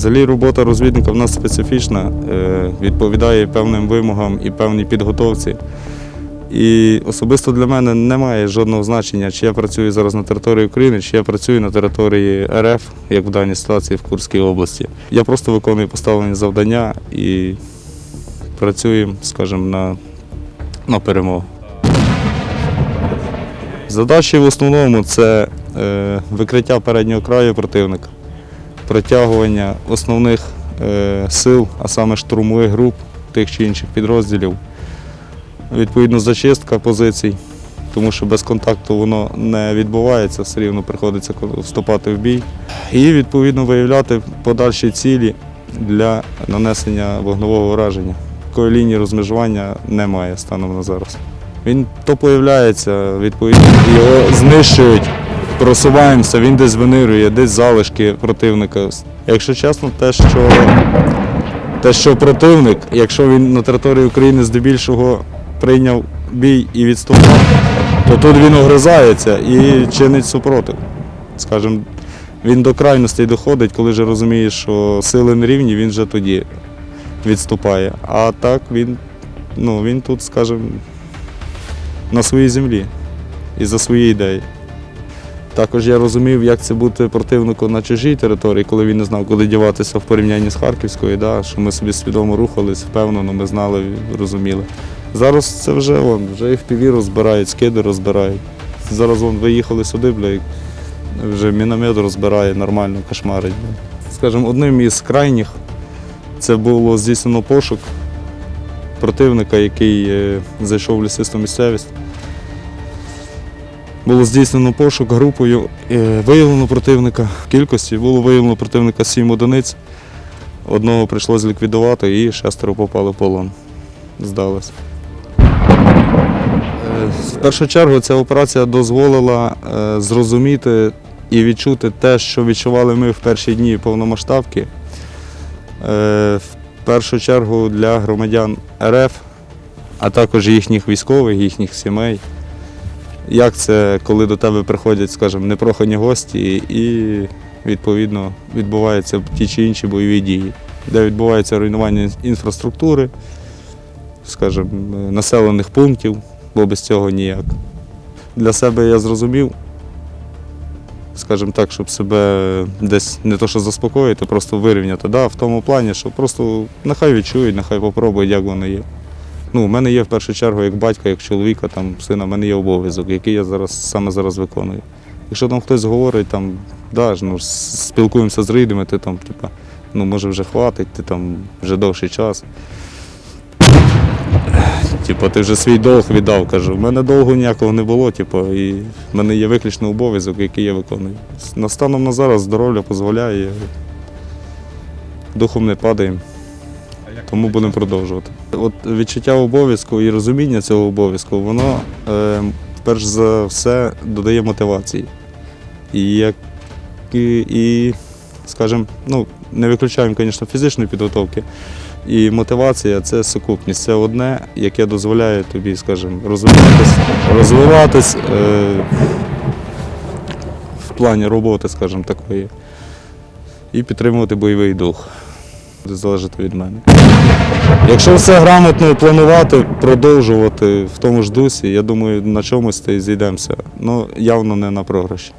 Взагалі робота розвідника в нас специфічна, е, відповідає певним вимогам і певній підготовці. І особисто для мене немає жодного значення, чи я працюю зараз на території України, чи я працюю на території РФ, як в даній ситуації в Курській області. Я просто виконую поставлені завдання і працюємо, скажімо, на, на перемогу. Задачі в основному це е, викриття переднього краю противника, притягування основних е, сил, а саме штурмових груп тих чи інших підрозділів. Відповідно, зачистка позицій, тому що без контакту воно не відбувається, все рівно приходиться вступати в бій. І відповідно виявляти подальші цілі для нанесення вогневого ураження. Такої лінії розмежування немає станом на зараз. Він то появляється, відповідно, його знищують, просуваємося, він десь винирує, десь залишки противника. Якщо чесно, те, що, те, що противник, якщо він на території України здебільшого прийняв бій і відступав, то тут він огризається і чинить супротив. Скажімо, він до крайностей доходить, коли вже розуміє, що сили не рівні, він вже тоді відступає. А так він, ну, він тут, скажімо, на своїй землі і за свої ідеї. Також я розумів, як це бути противником на чужій території, коли він не знав, куди діватися в порівнянні з Харківською, да, що ми собі свідомо рухались, впевнено, ми знали, розуміли. Зараз це вже вон, вже і в піві розбирають, скиди розбирають. Зараз вон, виїхали сюди, бля, вже міномет розбирає, нормально кошмарить. Скажімо, одним із крайніх це було здійснено пошук противника, який е, зайшов в лісисту місцевість. Було здійснено пошук групою, е, виявлено противника кількості, було виявлено противника сім одиниць. Одного прийшлося ліквідувати і шестеро попали в полон. Здалося. Е, В першу чергу ця операція дозволила е, зрозуміти і відчути те, що відчували ми в перші дні повномасштабки. В першу чергу для громадян РФ, а також їхніх військових, їхніх сімей. Як це, коли до тебе приходять, скажімо, непрохані гості і відповідно відбуваються ті чи інші бойові дії, де відбувається руйнування інфраструктури, скажімо, населених пунктів, бо без цього ніяк. Для себе я зрозумів, скажімо так, щоб себе десь не то що заспокоїти, просто вирівняти. Да, в тому плані, що просто нехай відчують, нехай попробують, як воно є. Ну, у мене є в першу чергу як батька, як чоловіка, там, сина, в мене є обов'язок, який я зараз саме зараз виконую. Якщо там хтось говорить, там, да, ну, спілкуємося з рідними, ти там, типа, ну може вже хватить, ти там вже довший час. Типу, ти вже свій долг віддав, кажу. У мене довгу ніякого не було, типу, і в мене є виключно обов'язок, який я виконую. На станом на зараз здоров'я дозволяє, духом не падаємо. Тому будемо продовжувати. От відчуття обов'язку і розуміння цього обов'язку, воно е, перш за все додає мотивації. І, як, і, і скажімо, ну, не виключаємо, звісно, фізичної підготовки. І мотивація це сукупність. Це одне, яке дозволяє тобі, скажімо, розвиватись, розвиватись е, в плані роботи, скажімо, такої, і підтримувати бойовий дух. Буде залежати від мене. Якщо все грамотно планувати, продовжувати в тому ж дусі, я думаю, на чомусь та й зійдемося. Ну, явно не на програші.